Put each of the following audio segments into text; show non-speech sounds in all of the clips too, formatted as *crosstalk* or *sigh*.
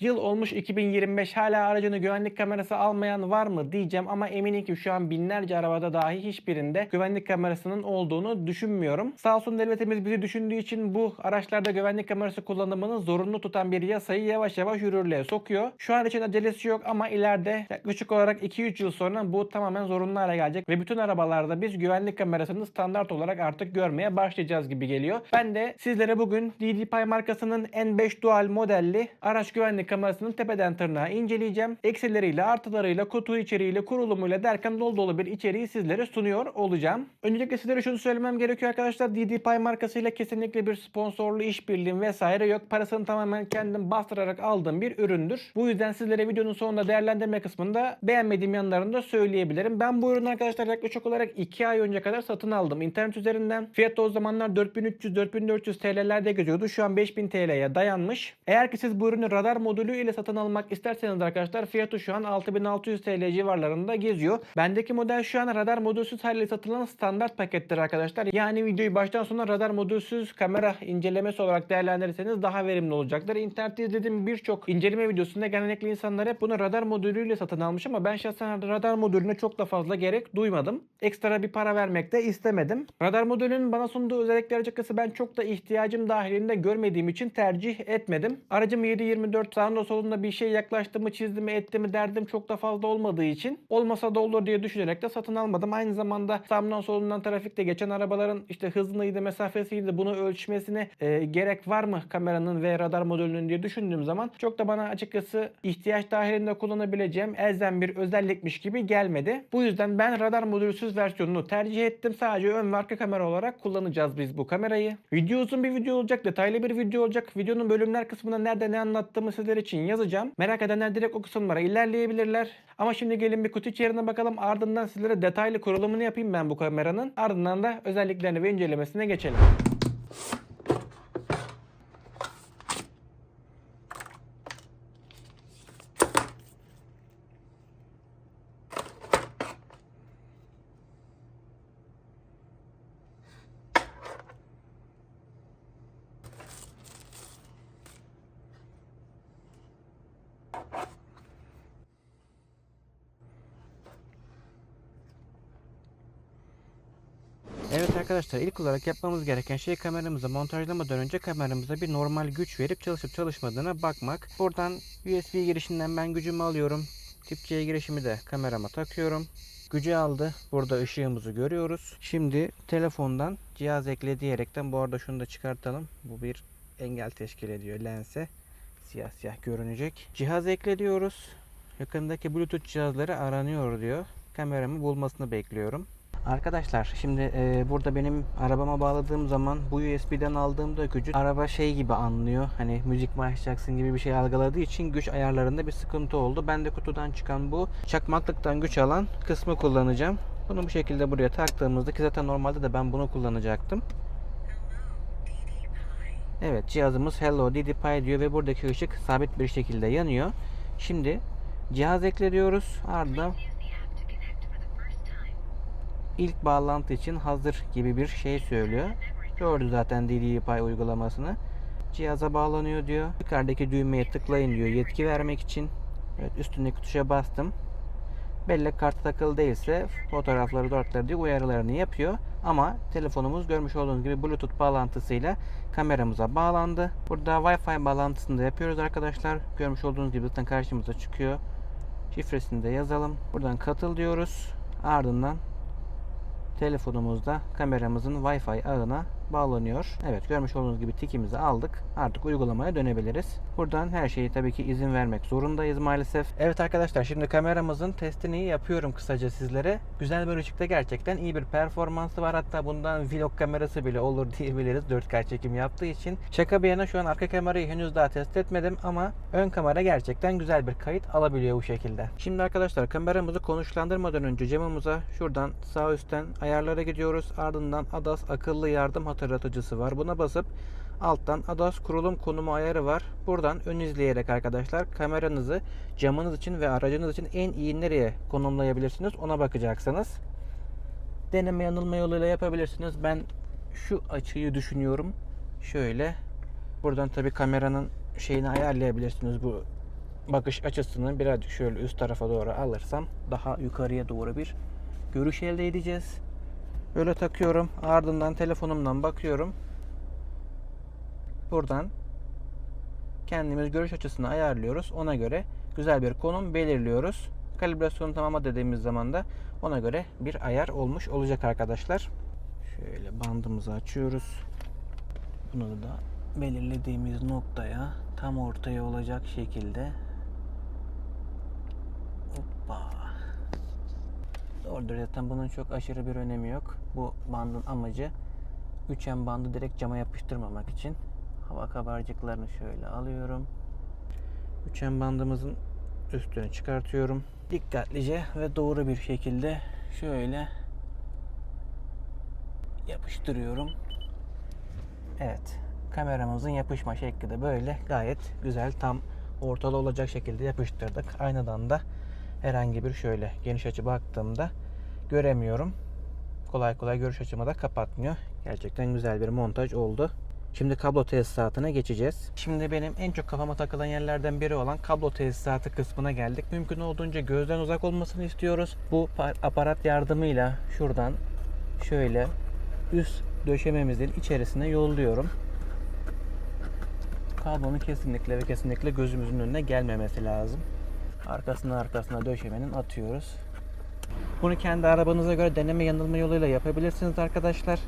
Yıl olmuş 2025 hala aracını güvenlik kamerası almayan var mı diyeceğim ama eminim ki şu an binlerce arabada dahi hiçbirinde güvenlik kamerasının olduğunu düşünmüyorum. Sağ olsun devletimiz bizi düşündüğü için bu araçlarda güvenlik kamerası kullanımını zorunlu tutan bir yasayı yavaş yavaş yürürlüğe sokuyor. Şu an için acelesi yok ama ileride yaklaşık olarak 2-3 yıl sonra bu tamamen zorunlu hale gelecek ve bütün arabalarda biz güvenlik kamerasını standart olarak artık görmeye başlayacağız gibi geliyor. Ben de sizlere bugün DDPi markasının N5 Dual modelli araç güvenlik kamerasının tepeden tırnağa inceleyeceğim. Eksileriyle, artılarıyla, kutu içeriğiyle, kurulumuyla derken dolu dolu bir içeriği sizlere sunuyor olacağım. Öncelikle sizlere şunu söylemem gerekiyor arkadaşlar. DDPi markasıyla kesinlikle bir sponsorlu işbirliğim vesaire yok. Parasını tamamen kendim bastırarak aldığım bir üründür. Bu yüzden sizlere videonun sonunda değerlendirme kısmında beğenmediğim yanlarını da söyleyebilirim. Ben bu ürünü arkadaşlar yaklaşık olarak 2 ay önce kadar satın aldım internet üzerinden. Fiyatı o zamanlar 4300-4400 TL'lerde geziyordu. Şu an 5000 TL'ye dayanmış. Eğer ki siz bu ürünü radar modülü ile satın almak isterseniz arkadaşlar fiyatı şu an 6600 TL civarlarında geziyor. Bendeki model şu an radar modülsüz haliyle satılan standart pakettir arkadaşlar. Yani videoyu baştan sona radar modülsüz kamera incelemesi olarak değerlendirirseniz daha verimli olacaktır. İnternette izlediğim birçok inceleme videosunda genellikle insanlar hep bunu radar modülüyle satın almış ama ben şahsen radar modülüne çok da fazla gerek duymadım. Ekstra bir para vermek de istemedim. Radar modülünün bana sunduğu özellikler açıkçası ben çok da ihtiyacım dahilinde görmediğim için tercih etmedim. Aracım 7-24 sağında solunda bir şey yaklaştı mı çizdi mi etti mi derdim çok da fazla olmadığı için olmasa da olur diye düşünerek de satın almadım. Aynı zamanda sağımdan solundan trafikte geçen arabaların işte hızlıydı mesafesiydi bunu ölçmesine e, gerek var mı kameranın ve radar modülünün diye düşündüğüm zaman çok da bana açıkçası ihtiyaç dahilinde kullanabileceğim elzem bir özellikmiş gibi gelmedi. Bu yüzden ben radar modülsüz versiyonunu tercih ettim. Sadece ön ve arka kamera olarak kullanacağız biz bu kamerayı. Video uzun bir video olacak, detaylı bir video olacak. Videonun bölümler kısmında nerede ne anlattığımı sizler için yazacağım. Merak edenler direkt o kısımlara ilerleyebilirler. Ama şimdi gelin bir kutu içeriğine bakalım. Ardından sizlere detaylı kurulumunu yapayım ben bu kameranın. Ardından da özelliklerini ve incelemesine geçelim. Evet arkadaşlar ilk olarak yapmamız gereken şey kameramızı montajlamadan önce kameramıza bir normal güç verip çalışıp çalışmadığına bakmak. Buradan USB girişinden ben gücümü alıyorum. Tip C girişimi de kamerama takıyorum. Gücü aldı. Burada ışığımızı görüyoruz. Şimdi telefondan cihaz ekle diyerekten bu arada şunu da çıkartalım. Bu bir engel teşkil ediyor lense. Siyah siyah görünecek. Cihaz ekle diyoruz. Yakındaki bluetooth cihazları aranıyor diyor. Kameramı bulmasını bekliyorum. Arkadaşlar şimdi e, burada benim arabama bağladığım zaman bu USB'den aldığımda gücü araba şey gibi anlıyor. Hani müzik mi açacaksın gibi bir şey algıladığı için güç ayarlarında bir sıkıntı oldu. Ben de kutudan çıkan bu çakmaklıktan güç alan kısmı kullanacağım. Bunu bu şekilde buraya taktığımızda ki zaten normalde de ben bunu kullanacaktım. Evet cihazımız Hello DDPi diyor ve buradaki ışık sabit bir şekilde yanıyor. Şimdi cihaz ekle diyoruz. Ardından ilk bağlantı için hazır gibi bir şey söylüyor. Gördü zaten DDPi uygulamasını. Cihaza bağlanıyor diyor. Yukarıdaki düğmeye tıklayın diyor yetki vermek için. Evet üstündeki tuşa bastım. Bellek kartı takılı değilse fotoğrafları dörtleri diye uyarılarını yapıyor. Ama telefonumuz görmüş olduğunuz gibi Bluetooth bağlantısıyla kameramıza bağlandı. Burada Wi-Fi bağlantısını da yapıyoruz arkadaşlar. Görmüş olduğunuz gibi zaten karşımıza çıkıyor. Şifresini de yazalım. Buradan katıl diyoruz. Ardından telefonumuzda kameramızın Wi-Fi ağına bağlanıyor. Evet görmüş olduğunuz gibi tikimizi aldık. Artık uygulamaya dönebiliriz. Buradan her şeyi tabii ki izin vermek zorundayız maalesef. Evet arkadaşlar şimdi kameramızın testini yapıyorum kısaca sizlere. Güzel bir ışıkta gerçekten iyi bir performansı var. Hatta bundan vlog kamerası bile olur diyebiliriz 4K çekim yaptığı için. Şaka bir yana şu an arka kamerayı henüz daha test etmedim ama ön kamera gerçekten güzel bir kayıt alabiliyor bu şekilde. Şimdi arkadaşlar kameramızı konuşlandırmadan önce camımıza şuradan sağ üstten ayarlara gidiyoruz. Ardından ADAS akıllı yardım hatırlatıcısı var. Buna basıp alttan ADAS kurulum konumu ayarı var. Buradan ön izleyerek arkadaşlar kameranızı camınız için ve aracınız için en iyi nereye konumlayabilirsiniz ona bakacaksınız. Deneme yanılma yoluyla yapabilirsiniz. Ben şu açıyı düşünüyorum. Şöyle buradan tabi kameranın şeyini ayarlayabilirsiniz bu bakış açısını birazcık şöyle üst tarafa doğru alırsam daha yukarıya doğru bir görüş elde edeceğiz. Böyle takıyorum. Ardından telefonumdan bakıyorum. Buradan kendimiz görüş açısını ayarlıyoruz. Ona göre güzel bir konum belirliyoruz. Kalibrasyonu tamama dediğimiz zaman da ona göre bir ayar olmuş olacak arkadaşlar. Şöyle bandımızı açıyoruz. Bunu da belirlediğimiz noktaya tam ortaya olacak şekilde Hoppa. Doğrudur zaten bunun çok aşırı bir önemi yok. Bu bandın amacı 3M bandı direkt cama yapıştırmamak için. Hava kabarcıklarını şöyle alıyorum. 3M bandımızın üstünü çıkartıyorum. Dikkatlice ve doğru bir şekilde şöyle yapıştırıyorum. Evet. Kameramızın yapışma şekli de böyle gayet güzel tam ortalı olacak şekilde yapıştırdık. Aynadan da herhangi bir şöyle geniş açı baktığımda göremiyorum. Kolay kolay görüş açımı da kapatmıyor. Gerçekten güzel bir montaj oldu. Şimdi kablo tesisatına geçeceğiz. Şimdi benim en çok kafama takılan yerlerden biri olan kablo tesisatı kısmına geldik. Mümkün olduğunca gözden uzak olmasını istiyoruz. Bu par- aparat yardımıyla şuradan şöyle üst döşememizin içerisine yolluyorum. Kablonun kesinlikle ve kesinlikle gözümüzün önüne gelmemesi lazım. Arkasına arkasına döşemenin atıyoruz. Bunu kendi arabanıza göre deneme yanılma yoluyla yapabilirsiniz arkadaşlar.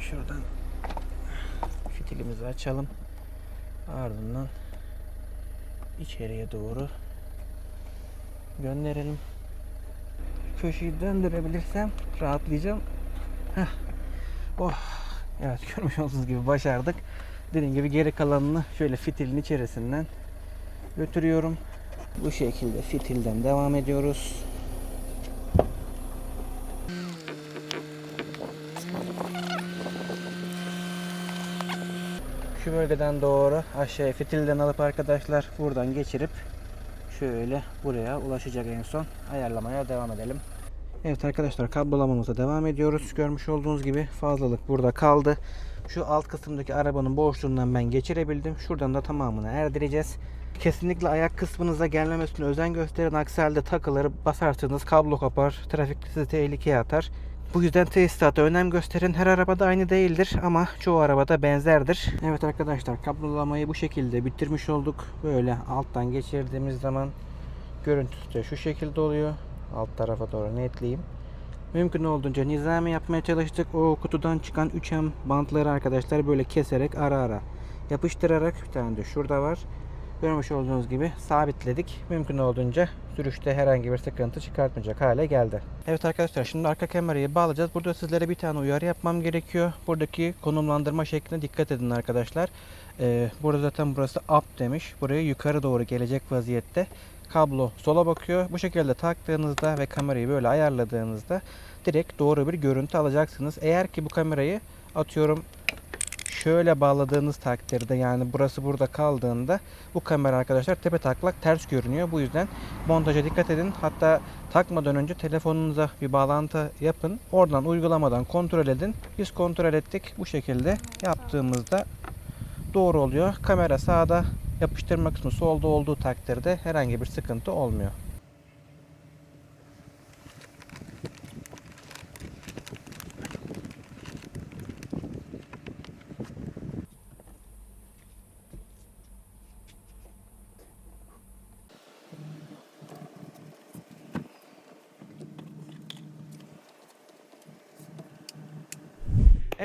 Şuradan fitilimizi açalım. Ardından içeriye doğru gönderelim. Köşeyi döndürebilirsem rahatlayacağım. Heh. Oh. Evet *laughs* görmüş olduğunuz gibi başardık. Dediğim gibi geri kalanını şöyle fitilin içerisinden götürüyorum. Bu şekilde fitilden devam ediyoruz. Şu bölgeden doğru aşağıya fitilden alıp arkadaşlar buradan geçirip şöyle buraya ulaşacak en son ayarlamaya devam edelim. Evet arkadaşlar kablolamamıza devam ediyoruz. Görmüş olduğunuz gibi fazlalık burada kaldı. Şu alt kısımdaki arabanın boşluğundan ben geçirebildim. Şuradan da tamamını erdireceğiz. Kesinlikle ayak kısmınıza gelmemesine özen gösterin. Aksi takıları basarsanız kablo kopar. Trafik sizi tehlikeye atar. Bu yüzden tesisata önem gösterin. Her arabada aynı değildir ama çoğu arabada benzerdir. Evet arkadaşlar kablolamayı bu şekilde bitirmiş olduk. Böyle alttan geçirdiğimiz zaman görüntüsü de şu şekilde oluyor. Alt tarafa doğru netleyeyim. Mümkün olduğunca nizami yapmaya çalıştık. O kutudan çıkan 3M bantları arkadaşlar böyle keserek ara ara yapıştırarak bir tane de şurada var. Görmüş olduğunuz gibi sabitledik. Mümkün olduğunca sürüşte herhangi bir sıkıntı çıkartmayacak hale geldi. Evet arkadaşlar şimdi arka kamerayı bağlayacağız. Burada sizlere bir tane uyarı yapmam gerekiyor. Buradaki konumlandırma şekline dikkat edin arkadaşlar. Ee, burada zaten burası up demiş. Buraya yukarı doğru gelecek vaziyette kablo sola bakıyor. Bu şekilde taktığınızda ve kamerayı böyle ayarladığınızda direkt doğru bir görüntü alacaksınız. Eğer ki bu kamerayı atıyorum şöyle bağladığınız takdirde yani burası burada kaldığında bu kamera arkadaşlar tepe taklak ters görünüyor. Bu yüzden montaja dikkat edin. Hatta takmadan önce telefonunuza bir bağlantı yapın. Oradan uygulamadan kontrol edin. Biz kontrol ettik. Bu şekilde yaptığımızda doğru oluyor. Kamera sağda, yapıştırma kısmı solda olduğu takdirde herhangi bir sıkıntı olmuyor.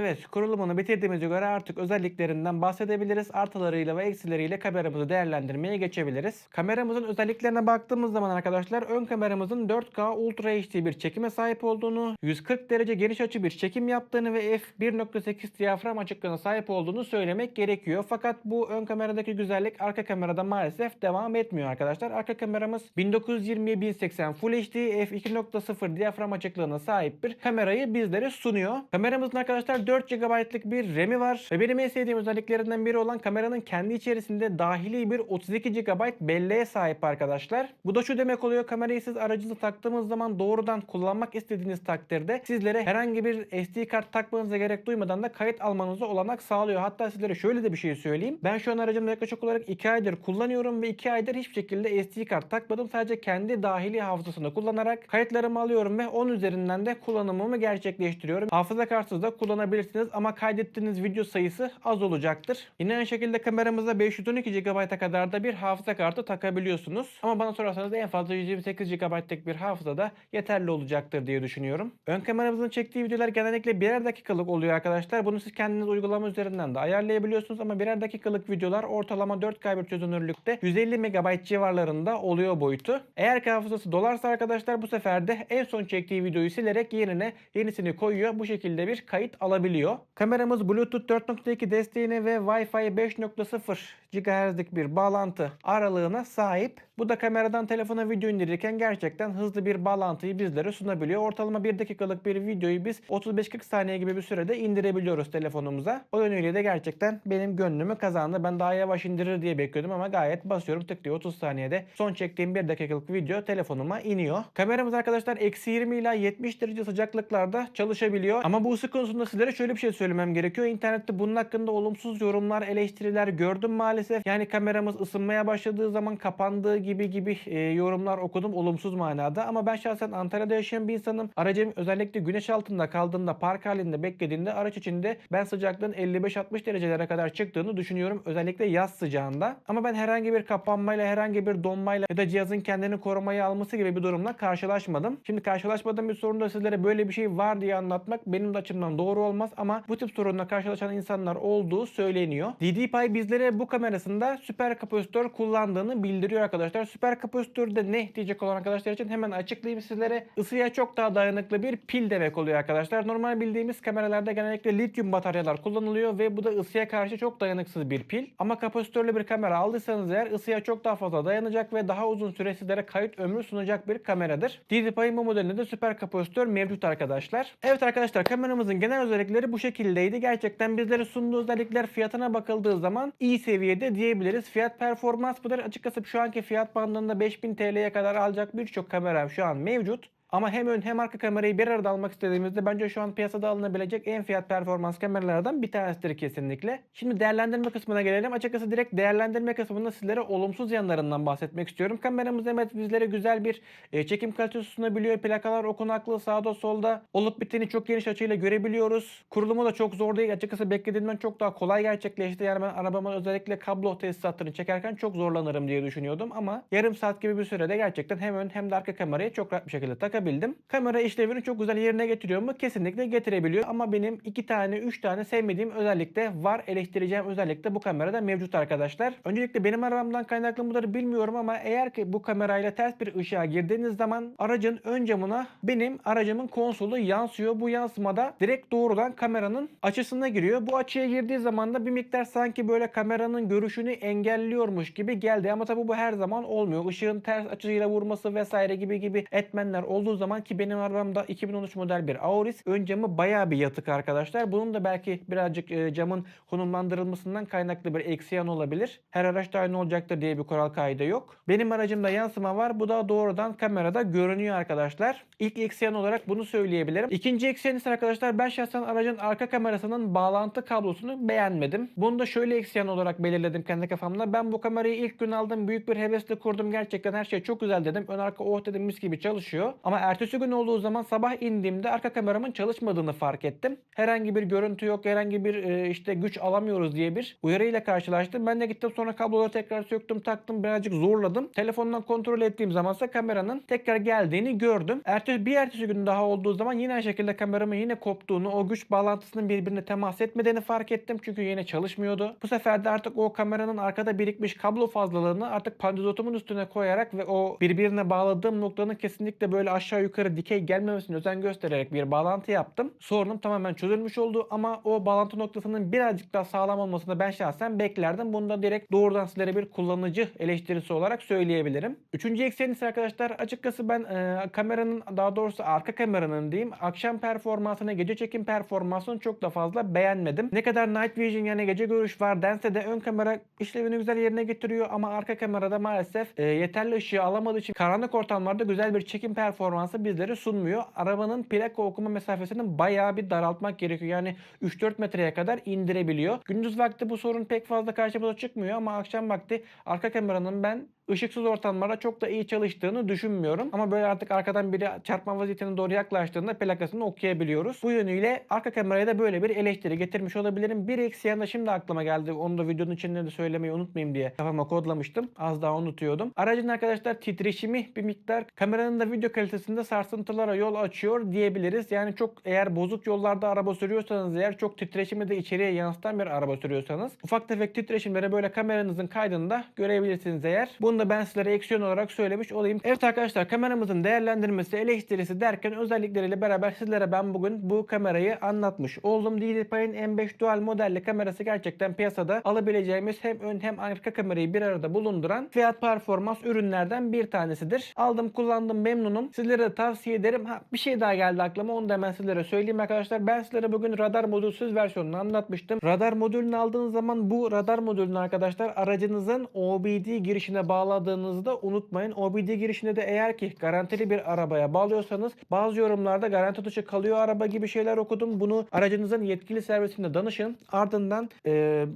Evet, kurulumunu bitirdiğimize göre artık özelliklerinden bahsedebiliriz. Artılarıyla ve eksileriyle kameramızı değerlendirmeye geçebiliriz. Kameramızın özelliklerine baktığımız zaman arkadaşlar ön kameramızın 4K Ultra HD bir çekime sahip olduğunu, 140 derece geniş açı bir çekim yaptığını ve f1.8 diyafram açıklığına sahip olduğunu söylemek gerekiyor. Fakat bu ön kameradaki güzellik arka kamerada maalesef devam etmiyor arkadaşlar. Arka kameramız 1920 1080 Full HD f2.0 diyafram açıklığına sahip bir kamerayı bizlere sunuyor. Kameramızın arkadaşlar 4 GB'lık bir RAM'i var ve benim en sevdiğim özelliklerinden biri olan kameranın kendi içerisinde dahili bir 32 GB belleğe sahip arkadaşlar. Bu da şu demek oluyor kamerayı siz aracınıza taktığınız zaman doğrudan kullanmak istediğiniz takdirde sizlere herhangi bir SD kart takmanıza gerek duymadan da kayıt almanıza olanak sağlıyor. Hatta sizlere şöyle de bir şey söyleyeyim. Ben şu an aracımda yaklaşık olarak 2 aydır kullanıyorum ve 2 aydır hiçbir şekilde SD kart takmadım. Sadece kendi dahili hafızasını kullanarak kayıtlarımı alıyorum ve 10 üzerinden de kullanımımı gerçekleştiriyorum. Hafıza kartsız da kullanabilirsiniz ama kaydettiğiniz video sayısı az olacaktır. Yine aynı şekilde kameramıza 512 GB'a kadar da bir hafıza kartı takabiliyorsunuz. Ama bana sorarsanız en fazla 128 GB'lık bir hafıza da yeterli olacaktır diye düşünüyorum. Ön kameramızın çektiği videolar genellikle birer dakikalık oluyor arkadaşlar. Bunu siz kendiniz uygulama üzerinden de ayarlayabiliyorsunuz ama birer dakikalık videolar ortalama 4K bir çözünürlükte 150 MB civarlarında oluyor boyutu. Eğer hafızası dolarsa arkadaşlar bu sefer de en son çektiği videoyu silerek yerine yenisini koyuyor. Bu şekilde bir kayıt alabiliyor. Kameramız Bluetooth 4.2 desteğine ve Wi-Fi 5.0 GHz'lik bir bağlantı aralığına sahip. Bu da kameradan telefona video indirirken gerçekten hızlı bir bağlantıyı bizlere sunabiliyor. Ortalama 1 dakikalık bir videoyu biz 35-40 saniye gibi bir sürede indirebiliyoruz telefonumuza. O yönüyle de gerçekten benim gönlümü kazandı. Ben daha yavaş indirir diye bekliyordum ama gayet basıyorum tık diye 30 saniyede son çektiğim 1 dakikalık video telefonuma iniyor. Kameramız arkadaşlar eksi 20 ila 70 derece sıcaklıklarda çalışabiliyor. Ama bu ısı konusunda sizlere şöyle bir şey söylemem gerekiyor. İnternette bunun hakkında olumsuz yorumlar, eleştiriler gördüm maalesef. Yani kameramız ısınmaya başladığı zaman kapandığı gibi gibi e, yorumlar okudum olumsuz manada. Ama ben şahsen Antalya'da yaşayan bir insanım. Aracım özellikle güneş altında kaldığında park halinde beklediğinde araç içinde ben sıcaklığın 55-60 derecelere kadar çıktığını düşünüyorum. Özellikle yaz sıcağında. Ama ben herhangi bir kapanmayla herhangi bir donmayla ya da cihazın kendini korumaya alması gibi bir durumla karşılaşmadım. Şimdi karşılaşmadığım bir sorunda sizlere böyle bir şey var diye anlatmak benim de açımdan doğru olmaz ama bu tip sorunla karşılaşan insanlar olduğu söyleniyor. DDPi bizlere bu kamerasında süper kapasitör kullandığını bildiriyor arkadaşlar. Süper kapasitör de ne diyecek olan arkadaşlar için hemen açıklayayım sizlere. Isıya çok daha dayanıklı bir pil demek oluyor arkadaşlar. Normal bildiğimiz kameralarda genellikle lityum bataryalar kullanılıyor ve bu da ısıya karşı çok dayanıksız bir pil. Ama kapasitörlü bir kamera aldıysanız eğer ısıya çok daha fazla dayanacak ve daha uzun süre sizlere kayıt ömrü sunacak bir kameradır. DDPi'nin bu modelinde de süper kapasitör mevcut arkadaşlar. Evet arkadaşlar kameramızın genel özellikleri bu şekildeydi. Gerçekten bizlere sunduğu özellikler fiyatına bakıldığı zaman iyi seviyede diyebiliriz. Fiyat performans bu da açıkçası şu anki fiyat bandında 5000 TL'ye kadar alacak birçok kamera şu an mevcut. Ama hem ön hem arka kamerayı bir arada almak istediğimizde bence şu an piyasada alınabilecek en fiyat performans kameralardan bir tanesidir kesinlikle. Şimdi değerlendirme kısmına gelelim. Açıkçası direkt değerlendirme kısmında sizlere olumsuz yanlarından bahsetmek istiyorum. Kameramız evet bizlere güzel bir e, çekim kalitesi sunabiliyor. Plakalar okunaklı sağda solda olup biteni çok geniş açıyla görebiliyoruz. Kurulumu da çok zor değil. Açıkçası beklediğimden çok daha kolay gerçekleşti. Yani ben arabama özellikle kablo tesisatlarını çekerken çok zorlanırım diye düşünüyordum ama yarım saat gibi bir sürede gerçekten hem ön hem de arka kamerayı çok rahat bir şekilde takabiliyorum takabildim. Kamera işlevini çok güzel yerine getiriyor mu? Kesinlikle getirebiliyor. Ama benim iki tane, üç tane sevmediğim özellikle var. Eleştireceğim özellikle bu kamerada mevcut arkadaşlar. Öncelikle benim arabamdan kaynaklı mıdır bilmiyorum ama eğer ki bu kamerayla ters bir ışığa girdiğiniz zaman aracın ön camına benim aracımın konsolu yansıyor. Bu yansımada direkt doğrudan kameranın açısına giriyor. Bu açıya girdiği zaman da bir miktar sanki böyle kameranın görüşünü engelliyormuş gibi geldi. Ama tabii bu her zaman olmuyor. Işığın ters açıyla vurması vesaire gibi gibi etmenler olduğu zaman ki benim arabamda 2013 model bir Auris. Ön camı bayağı bir yatık arkadaşlar. Bunun da belki birazcık e, camın konumlandırılmasından kaynaklı bir eksi yan olabilir. Her araçta aynı olacaktır diye bir kural kaydı yok. Benim aracımda yansıma var. Bu da doğrudan kamerada görünüyor arkadaşlar. İlk eksi yan olarak bunu söyleyebilirim. İkinci eksi yan ise arkadaşlar ben şahsen aracın arka kamerasının bağlantı kablosunu beğenmedim. Bunu da şöyle eksi yan olarak belirledim kendi kafamda. Ben bu kamerayı ilk gün aldım. Büyük bir hevesle kurdum. Gerçekten her şey çok güzel dedim. Ön arka oh dedim mis gibi çalışıyor. Ama ertesi gün olduğu zaman sabah indiğimde arka kameramın çalışmadığını fark ettim. Herhangi bir görüntü yok, herhangi bir e, işte güç alamıyoruz diye bir uyarıyla karşılaştım. Ben de gittim sonra kabloları tekrar söktüm, taktım, birazcık zorladım. Telefondan kontrol ettiğim zamansa kameranın tekrar geldiğini gördüm. Ertesi bir ertesi gün daha olduğu zaman yine aynı şekilde kameramın yine koptuğunu, o güç bağlantısının birbirine temas etmediğini fark ettim. Çünkü yine çalışmıyordu. Bu sefer de artık o kameranın arkada birikmiş kablo fazlalığını artık pandizotumun üstüne koyarak ve o birbirine bağladığım noktanın kesinlikle böyle aşağı aşağı yukarı dikey gelmemesine özen göstererek bir bağlantı yaptım. Sorunum tamamen çözülmüş oldu ama o bağlantı noktasının birazcık daha sağlam olmasını ben şahsen beklerdim. Bunu da direkt doğrudan sizlere bir kullanıcı eleştirisi olarak söyleyebilirim. Üçüncü eksen ise arkadaşlar açıkçası ben e, kameranın daha doğrusu arka kameranın diyeyim akşam performansını gece çekim performansını çok da fazla beğenmedim. Ne kadar night vision yani gece görüş var dense de ön kamera işlevini güzel yerine getiriyor ama arka kamerada maalesef e, yeterli ışığı alamadığı için karanlık ortamlarda güzel bir çekim performansı bizlere sunmuyor. Arabanın plaka okuma mesafesini bayağı bir daraltmak gerekiyor. Yani 3-4 metreye kadar indirebiliyor. Gündüz vakti bu sorun pek fazla karşımıza çıkmıyor ama akşam vakti arka kameranın ben ışıksız ortamlarda çok da iyi çalıştığını düşünmüyorum. Ama böyle artık arkadan biri çarpma vaziyetine doğru yaklaştığında plakasını okuyabiliyoruz. Bu yönüyle arka kameraya da böyle bir eleştiri getirmiş olabilirim. Bir eksi yanı da şimdi aklıma geldi. Onu da videonun içinde de söylemeyi unutmayayım diye kafama kodlamıştım. Az daha unutuyordum. Aracın arkadaşlar titreşimi bir miktar kameranın da video kalitesinde sarsıntılara yol açıyor diyebiliriz. Yani çok eğer bozuk yollarda araba sürüyorsanız eğer çok titreşimi de içeriye yansıtan bir araba sürüyorsanız ufak tefek titreşimleri böyle kameranızın kaydında görebilirsiniz eğer. Bunu da ben sizlere eksiyon olarak söylemiş olayım. Evet arkadaşlar kameramızın değerlendirmesi, eleştirisi derken özellikleriyle beraber sizlere ben bugün bu kamerayı anlatmış oldum. DJI'nin M5 Dual modelli kamerası gerçekten piyasada alabileceğimiz hem ön hem arka kamerayı bir arada bulunduran fiyat performans ürünlerden bir tanesidir. Aldım kullandım memnunum. Sizlere de tavsiye ederim. Ha, bir şey daha geldi aklıma onu da hemen sizlere söyleyeyim arkadaşlar. Ben sizlere bugün radar modülsüz versiyonunu anlatmıştım. Radar modülünü aldığınız zaman bu radar modülünü arkadaşlar aracınızın OBD girişine bağladığınızda unutmayın. OBD girişine de eğer ki garantili bir arabaya bağlıyorsanız bazı yorumlarda garanti dışı kalıyor araba gibi şeyler okudum. Bunu aracınızın yetkili servisinde danışın. Ardından e,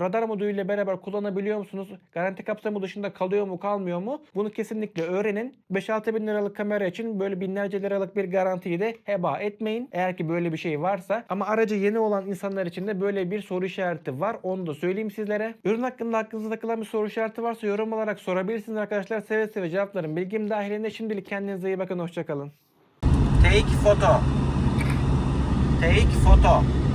radar modülüyle beraber kullanabiliyor musunuz? Garanti kapsamı dışında kalıyor mu kalmıyor mu? Bunu kesinlikle öğrenin. 5-6 bin liralık kamera için böyle binlerce liralık bir garantiyi de heba etmeyin. Eğer ki böyle bir şey varsa. Ama aracı yeni olan insanlar için de böyle bir soru işareti var. Onu da söyleyeyim sizlere. Ürün hakkında aklınıza takılan bir soru işareti varsa yorum olarak sorabilirsiniz arkadaşlar. Seve seve cevaplarım. Bilgim dahilinde şimdilik kendinize iyi bakın. Hoşçakalın. Take photo. Take photo.